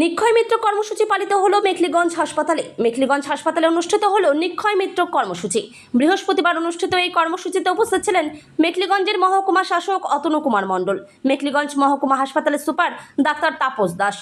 নিক্ষয় মিত্র কর্মসূচি পালিত হলো মেখলিগঞ্জ হাসপাতালে। মেখলিগঞ্জ হাসপাতালে অনুষ্ঠিত হলো নিক্ষয় মিত্র কর্মসূচি। বৃহস্পতিবার অনুষ্ঠিত এই কর্মসূচিতে উপস্থিত ছিলেন মেখলিগঞ্জের মহকুমা শাসক অতনু কুমার মণ্ডল, মেখলিগঞ্জ মহকুমা হাসপাতালের সুপার ডাক্তার তাপস দাস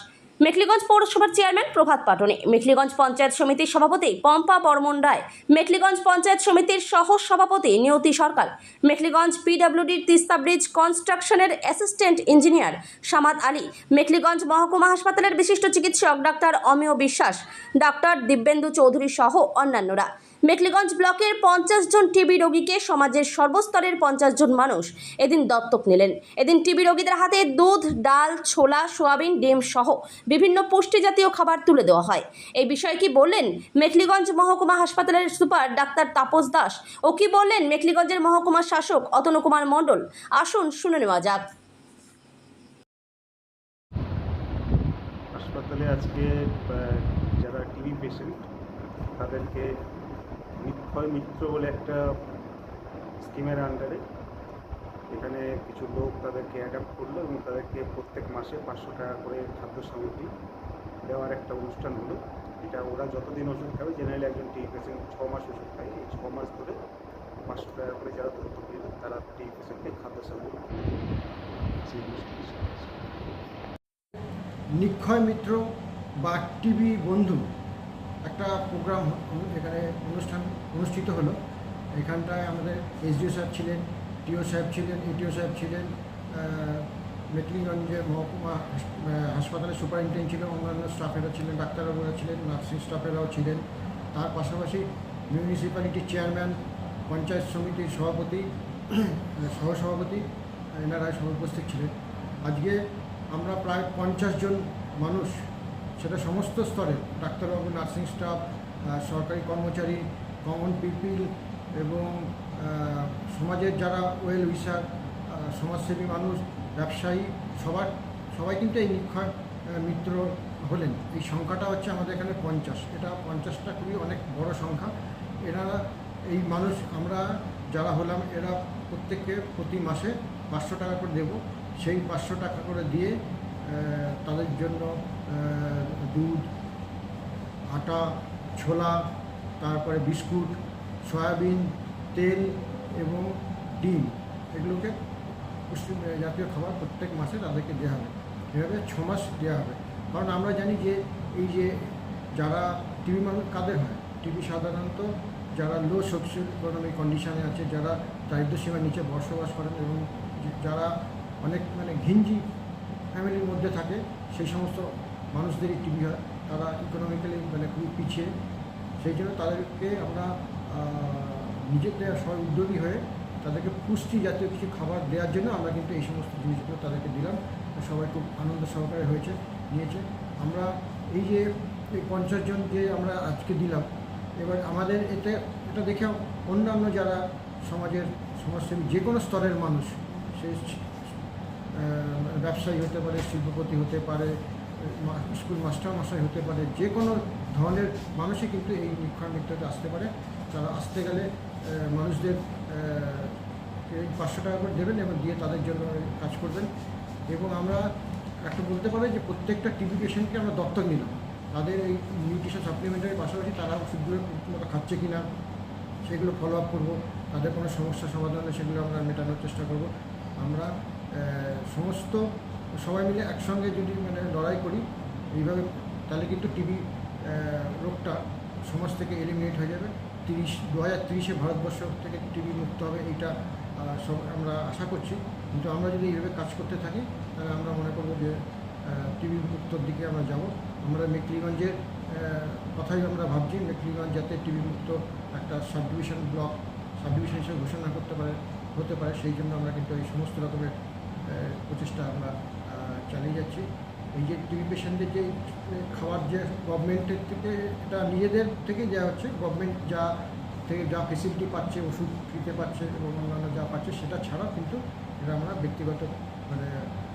মেখলিগঞ্জ পৌরসভার চেয়ারম্যান প্রভাত পাটনি, মেখলিগঞ্জ পঞ্চায়েত সমিতির সভাপতি পম্পা বর্মন রায়, মেখলিগঞ্জ পঞ্চায়েত সমিতির সহ সভাপতি নিয়তি সরকার, মেখলিগঞ্জ পিডব্লিউডির তিস্তা ব্রিজ কনস্ট্রাকশনের অ্যাসিস্ট্যান্ট ইঞ্জিনিয়ার সামাদ আলী, মেখলিগঞ্জ মহকুমা হাসপাতালের বিশিষ্ট চিকিৎসক ডাক্তার অমিয় বিশ্বাস, ডাক্তার দিব্যেন্দু চৌধুরী সহ অন্যান্যরা। মেখলিগঞ্জ ব্লকের পঞ্চাশ জন টিবি রোগীকে সমাজের সর্বস্তরের পঞ্চাশ জন মানুষ এদিন দত্তক নিলেন। এদিন টিবি রোগীদের হাতে দুধ, ডাল, ছোলা, সোয়াবিন, ডিম সহ বিভিন্ন পুষ্টি জাতীয় খাবার তুলে দেওয়া হয়। এই বিষয়ে কি বললেন মেখলিগঞ্জ মহকুমা হাসপাতালের সুপার ডাক্তার তাপস দাস? ও কি বললেন মেখলিগঞ্জের মহকুমা শাসক অতনু কুমার মণ্ডল? আসুন, শুনে নেওয়া যাক। হাসপাতালে আজকে যারা টিবি পেশেন্ট, তাদেরকে মিত্র বলে একটা স্কিমের আন্ডারে এখানে কিছু লোক তাদেরকে অ্যাডাপ্ট করল এবং তাদেরকে প্রত্যেক মাসে পাঁচশো টাকা করে খাদ্য সামগ্রী দেওয়ার একটা অনুষ্ঠান হলো। এটা ওরা যতদিন ওষুধ খাবে জেনারেলি একজন টি পেশেন্ট ছ মাস ওষুধ খায়। এই ছ মাস ধরে পাঁচশো টাকা করে যারা দিল তারা টিবি পেশেন্টকে খাদ্য সামগ্রী নিক্ষয় মিত্র বা টিভি বন্ধু একটা প্রোগ্রাম এখানে অনুষ্ঠান অনুষ্ঠিত হলো। এখানটায় আমাদের এসডিও স্যার ছিলেন টিও সাহেব ছিলেন, এটিও সাহেব ছিলেন মেকলিগঞ্জের মহকুমা হাসপাতালের সুপারিনটেন্ডেন্ট ছিলেন, অন্যান্য স্টাফেরা ছিলেন ডাক্তারবাবুরা ছিলেন, নার্সিং স্টাফেরাও ছিলেন। তার পাশাপাশি মিউনিসিপ্যালিটির চেয়ারম্যান, পঞ্চায়েত সমিতির সভাপতি, সহসভাপতি, এনারা উপস্থিত ছিলেন। আজকে আমরা প্রায় পঞ্চাশ জন মানুষ, সেটা সমস্ত স্তরে, ডাক্তারবাবু, নার্সিং স্টাফ সরকারি কর্মচারী, কমন পিপিল এবং সমাজের যারা ওয়েল উইসার সমাজসেবী মানুষ, ব্যবসায়ী, সবার, সবাই কিন্তু এই নিক্ষয় মিত্র হলেন। এই সংখ্যাটা হচ্ছে আমাদের এখানে পঞ্চাশ। এটা পঞ্চাশটা খুবই অনেক বড় সংখ্যা। এনারা এই মানুষ, আমরা যারা হলাম, এরা প্রত্যেককে প্রতি মাসে পাঁচশো টাকা করে দেব। সেই পাঁচশো টাকা করে দিয়ে তাদের জন্য দুধ, আটা, ছোলা, তারপরে বিস্কুট সয়াবিন, তেল এবং ডিম, এগুলোকে পুষ্টি জাতীয় খাবার প্রত্যেক মাসে তাদেরকে দেওয়া হবে। এভাবে ছ মাস দেওয়া হবে। কারণ আমরা জানি যে, এই যে যারা টিবি মানুষ, কাদের হয়? টিবি সাধারণত যারা লো সোশিয়াল ইকোনমিক কন্ডিশনে আছে, যারা দারিদ্র সীমার নিচে বসবাস করেন এবং যারা অনেক মানে ঘিঞ্জি ফ্যামিলির মধ্যে থাকে, সেই সমস্ত মানুষদেরই টিবি হয়। তারা ইকোনমিক্যালি মানে খুবই পিছিয়ে। সেই জন্য তাদেরকে আমরা নিজেদের সবাই উদ্যোগী হয়ে তাদেরকে পুষ্টি জাতীয় কিছু খাবার দেওয়ার জন্য আমরা কিন্তু এই সমস্ত জিনিসগুলো তাদেরকে দিলাম। সবাই খুব আনন্দ সহকারে হয়েছে, নিয়েছে। আমরা এই যে এই পঞ্চাশ জন যে আমরা আজকে দিলাম, এবার আমাদের এতে, এটা দেখে অন্যান্য যারা সমাজের সমাজসেবী, যে কোনো স্তরের মানুষ, সে ব্যবসায়ী হতে পারে, শিল্পপতি হতে পারে স্কুল মাস্টার মশাই হতে পারে, যে কোনো ধরনের মানুষই কিন্তু এই নিক্ষয় মিত্রতে আসতে পারে। তারা আসতে গেলে মানুষদের পাঁচশো টাকা করে দেবেন এবং দিয়ে তাদের জন্য কাজ করবেন। এবং আমরা একটা বলতে পারি যে প্রত্যেকটা টিবি পেশেন্টকে আমরা দত্তক নিলাম। তাদের এই নিউট্রিশন সাপ্লিমেন্টারি পাশাপাশি তারা ওষুধগুলো ঠিকমতো খাচ্ছে কি না সেগুলো ফলো আপ করব। তাদের কোনো সমস্যা সমাধান হলে সেগুলো আমরা মেটানোর চেষ্টা করব। আমরা সমস্ত সবাই মিলে একসঙ্গে যদি মানে লড়াই করি, এইভাবে তাহলে কিন্তু টিবি রোগটা সমাজ থেকে এলিমিনেট হয়ে যাবে। তিরিশ দু হাজার তিরিশে ভারতবর্ষ থেকে টিবি মুক্ত হবে এইটা সব আমরা আশা করছি। কিন্তু আমরা যদি এইভাবে কাজ করতে থাকি, তাহলে আমরা মনে করব যে টিবি মুক্তর দিকে আমরা যাব। আমরা মেকলিগঞ্জের কথাই আমরা ভাবছি, মেকলিগঞ্জ যাতে টিবি মুক্ত একটা sub division block sub division হিসেবে ঘোষণা করতে পারে, হতে পারে, সেই জন্য আমরা কিন্তু এই সমস্ত রকমের প্রচেষ্টা আমরা চালিয়ে যাচ্ছি। এই যে টিবি পেশেন্টদের যে খাওয়ার যে গভর্নমেন্টের থেকে এটা নিজেদের থেকে যা হচ্ছে গভর্নমেন্ট যা থেকে যা ফেসিলিটি পাচ্ছে, ওষুধ ফ্রিতে পাচ্ছে এবং অন্যান্য যা পাচ্ছে, সেটা ছাড়া কিন্তু এটা আমরা ব্যক্তিগত মানে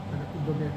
মানে উদ্যোগে